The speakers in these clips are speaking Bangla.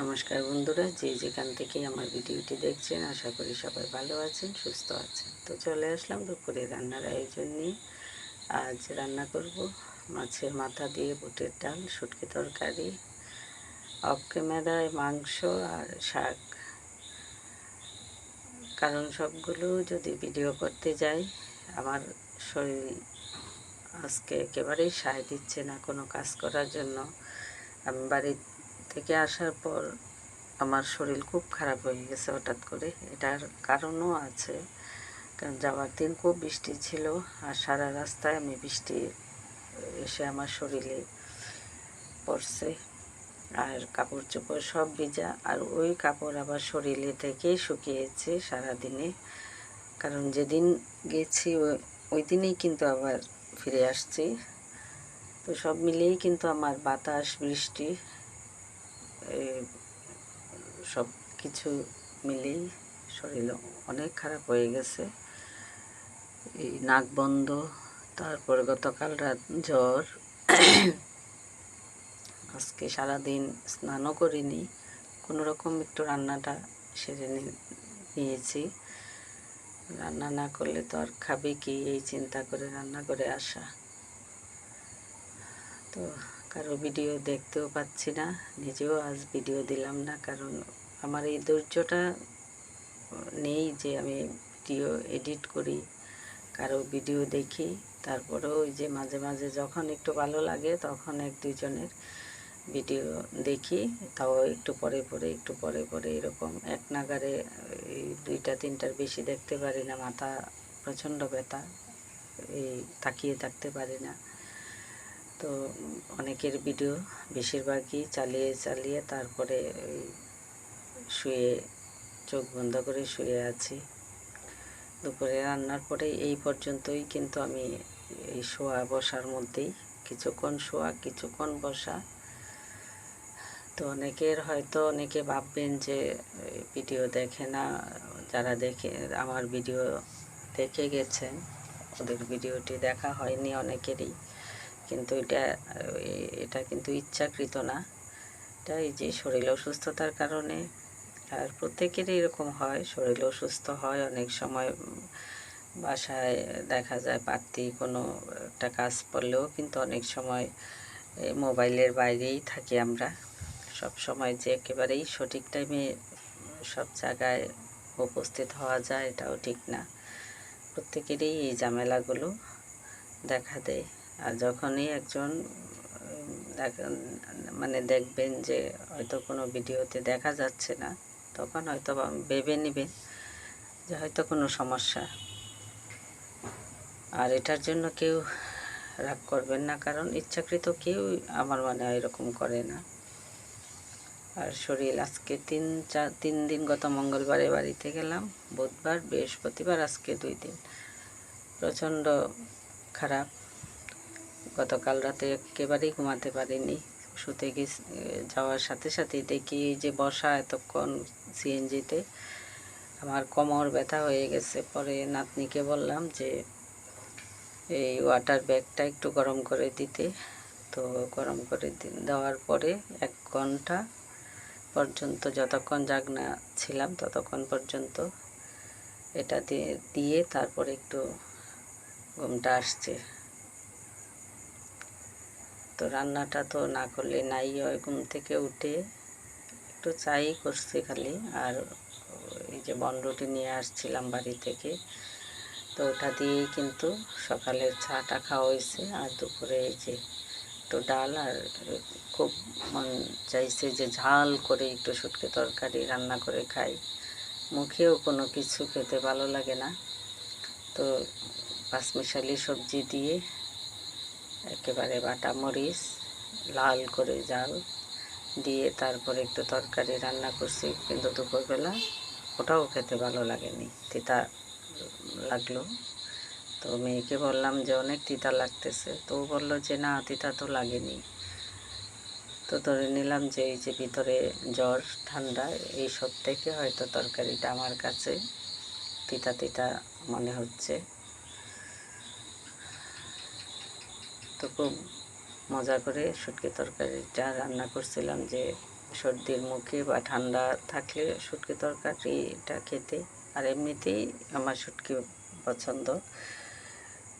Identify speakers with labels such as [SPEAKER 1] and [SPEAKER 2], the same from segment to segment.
[SPEAKER 1] নমস্কার বন্ধুরা, যে যেখান থেকে আমার ভিডিওটি দেখছেন, আশা করি সবাই ভালো আছেন, সুস্থ আছেন। তো চলে আসলাম দুপুরে রান্নার আয়োজন নিয়ে। আজ রান্না করব মাছের মাথা দিয়ে বুটের ডাল, শুটকি তরকারি, অফ ক্যামেরায় মাংস আর শাক। কারণ সবগুলো যদি ভিডিও করতে যাই, আমার শরীর আজকে একেবারেই সায় দিচ্ছে না কোনো কাজ করার জন্য। আমি বাড়ি থেকে আসার পর আমার শরীর খুব খারাপ হয়ে গেছে হঠাৎ করে। এটার কারণও আছে, কারণ যাওয়ার দিন খুব বৃষ্টি ছিল আর সারা রাস্তায় আমি বৃষ্টি এসে আমার শরীরে পড়ছে আর কাপড় চোপড় সব ভিজা আর ওই কাপড় আবার শরীরে থেকেই শুকিয়েছে সারাদিনে। কারণ যেদিন গেছি ওই- দিনেই কিন্তু আবার ফিরে আসছি। তো সব মিলিয়েই কিন্তু আমার বাতাস, বৃষ্টি সব কিছু মিলেই শরীর অনেক খারাপ হয়ে গেছে। এই নাক বন্ধ, তারপর গতকাল রাত জ্বর। আজকে সারাদিন স্নানও করিনি কোনো রকম একটু রান্নাটা সেরে নিয়েছি। রান্না না করলে তো আর খাবে কি? এই চিন্তা করে রান্না করে আসা। তো কারও ভিডিও দেখতেও পাচ্ছি না, নিজেও আজ ভিডিও দিলাম না, কারণ আমার এই ধৈর্যটা নেই যে আমি ভিডিও এডিট করি, কারও ভিডিও দেখি, তারপরেও ওই যে মাঝে মাঝে যখন একটু ভালো লাগে তখন এক দুজনের ভিডিও দেখি, তাও একটু পরে পরে, একটু পরে পরে এরকম এক নাগারে এই দুইটা তিনটার বেশি দেখতে পারি না, মাথা প্রচণ্ড ব্যথা, এই তাকিয়ে থাকতে পারি না। তো অনেকের ভিডিও বেশিরভাগই চালিয়ে চালিয়ে তারপরে শুয়ে, চোখ বন্ধ করে শুয়ে আছি। দুপুরে রান্নার পরে এই পর্যন্তই, কিন্তু আমি এই শোয়া বসার মধ্যেই, কিছুক্ষণ শোয়া, কিছুক্ষণ বসা। তো অনেকের হয়তো অনেকে ভাববেন যে ভিডিও দেখে না, যারা দেখে, আমার ভিডিও দেখে গেছেন, ওদের ভিডিওটি দেখা হয়নি অনেকেরই। কিন্তু এটা এটা কিন্তু ইচ্ছাকৃত না। এটা এই যে শরীর অসুস্থতার কারণে, আর প্রত্যেকেরই এরকম হয়, শরীর অসুস্থ হয় অনেক সময় বাসায় দেখা যায় পারতি কোনো একটা কাজ পড়লেও কিন্তু অনেক সময় মোবাইলের বাইরেই থাকি আমরা। সব সময় যে একেবারেই সঠিক টাইমে সব জায়গায় উপস্থিত হওয়া যায়, এটাও ঠিক না। প্রত্যেকেরই এই ঝামেলাগুলো দেখা দেয়। আর যখনই একজন মানে দেখবেন যে হয়তো কোনো ভিডিওতে দেখা যাচ্ছে না, তখন হয়তো ভেবে নেবেন যে হয়তো কোনো সমস্যা। আর এটার জন্য কেউ রাগ করবেন না, কারণ ইচ্ছাকৃত কেউ আমার মানে এরকম করে না। আর শরীর, আজকে তিন, চার, তিন দিন গত মঙ্গলবারে বাড়িতে গেলাম, বুধবার, বৃহস্পতিবার, আজকে দুই দিন। প্রচণ্ড খারাপ। গতকাল রাতে একেবারেই ঘুমাতে পারিনি। শুতে গেছি, যাওয়ার সাথে সাথে দেখি যে বসা এতক্ষণ সিএনজিতে। আমার কোমর ব্যথা হয়ে গেছে। পরে নাতনিকে বললাম যে, এই ওয়াটার ব্যাগটা একটু গরম করে দিতে। তো গরম করে দেওয়ার পরে এক ঘণ্টা পর্যন্ত যতক্ষণ জাগনা ছিলাম ততক্ষণ পর্যন্ত এটা দিয়ে তারপরে একটু ঘুমটা আসছে। তো রান্নাটা তো না করলে নাই, হয় ঘুম থেকে উঠে একটু চাই করছি খালি। আর এই যে বনরুটি নিয়ে আসছিলাম বাড়ি থেকে, তো ওটা দিয়েই কিন্তু সকালের চাটা খাওয়া হয়েছে। আর দুপুরে এই যে একটু ডাল আর খুব মন চাইছে যে ঝাল করে একটু শুটকি তরকারি রান্না করে খাই। মুখেও কোনো কিছু খেতে ভালো লাগে না। তো পাঁচমিশালি সবজি দিয়ে একেবারে বাটা মরিচ লাল করে জাল দিয়ে তারপরে একটু তরকারি রান্না করছি। কিন্তু দুপুরবেলা ওটাও খেতে ভালো লাগেনি, তিতা লাগল। তো মেয়েকে বললাম যে, অনেক তিতা লাগতেছে। তো বলল যে, না, তিতা তো লাগেনি। তো ধরে নিলাম যে, এই যে ভিতরে জ্বর, ঠান্ডা, এই সব থেকে হয়তো তরকারিটা আমার কাছে তিতা তিতা মনে হচ্ছে। তো খুব মজা করে শুটকি তরকারিটা রান্না করছিলাম যে সর্দির মুখে বা ঠান্ডা থাকলে শুটকি তরকারিটা খেতে। আর এমনিতেই আমার শুটকি পছন্দ।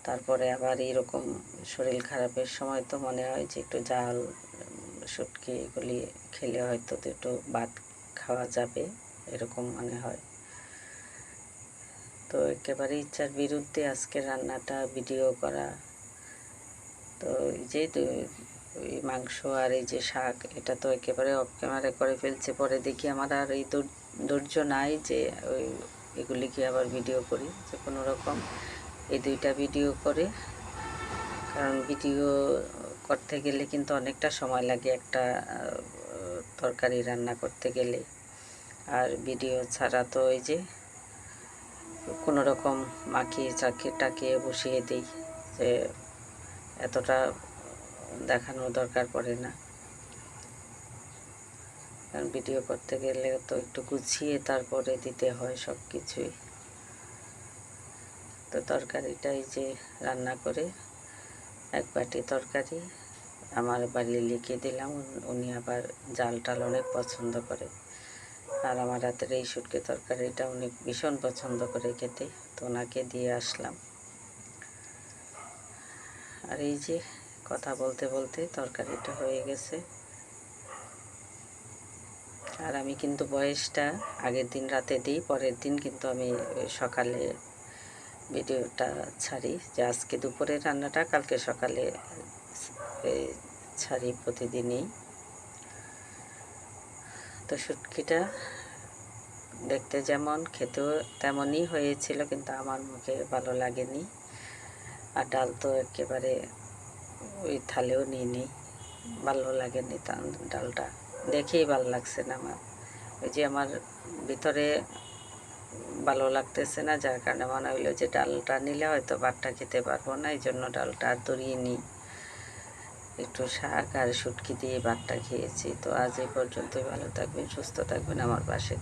[SPEAKER 1] তারপরে আবার এরকম শরীর খারাপের সময় তো মনে হয় যে একটু জাল, শুটকি এগুলি খেলে হয়তো একটু ভাত খাওয়া যাবে, এরকম মনে হয়। তো একেবারে ইচ্ছার বিরুদ্ধে আজকে রান্নাটা ভিডিও করা তো যেহেতু ওই মাংস আর এই যে শাক, এটা তো একেবারে অফ ক্যামেরা করে ফেলছে। পরে দেখি আমার আর এই ধৈর্য নাই যে, ওই এগুলিকে আবার ভিডিও করি, যে কোনো রকম। এই দুইটা ভিডিও করে। কারণ ভিডিও করতে গেলে কিন্তু অনেকটা সময় লাগে একটা তরকারি রান্না করতে গেলে। আর ভিডিও ছাড়া তো এই যে, কোনো রকম মাখিয়ে চাকিয়ে টাকিয়ে বসিয়ে দিই, যে এতটা দেখানোর দরকার পড়ে না। কারণ ভিডিও করতে গেলে তো একটু গুছিয়ে তারপরে দিতে হয় সব কিছুই তো তরকারিটাই যে রান্না করে, এক বাটি তরকারি আমার বাড়ি লিখে দিলাম, উনি আবার জাল টাল অনেক পছন্দ করে। আর আমার রাতের এই সুটকে তরকারিটা উনি ভীষণ পছন্দ করে খেতে, তো ওনাকে দিয়ে আসলাম। আর এই যে কথা বলতে বলতে তরকারিটা হয়ে গেছে। আর আমি কিন্তু বয়সটা আগের দিন রাতে দিই, পরের দিন কিন্তু আমি সকালে ভিডিওটা ছাড়ি যে আজকে দুপুরে রান্নাটা, কালকে সকালে ছাড়ি প্রতিদিনই। তো শুটকিটা দেখতে যেমন, খেতেও তেমনই হয়েছিল কিন্তু আমার মুখে ভালো লাগেনি। আর ডাল তো একেবারে ওই থালেও নিয়ে নিই ভালো লাগেনি ডালটা। দেখেই ভালো লাগছে না আমার। ওই যে আমার ভিতরে ভালো লাগতেছে না, যার কারণে মনে হইল যে ডালটা নিলে হয়তো ভাতটা খেতে পারব না, এই জন্য ডালটা আর দরিয়ে নিই একটু শাক আর শুটকি দিয়ে ভাতটা খেয়েছি। তো আজ এই পর্যন্তই, ভালো থাকবেন, সুস্থ থাকবেন, আমার পাশে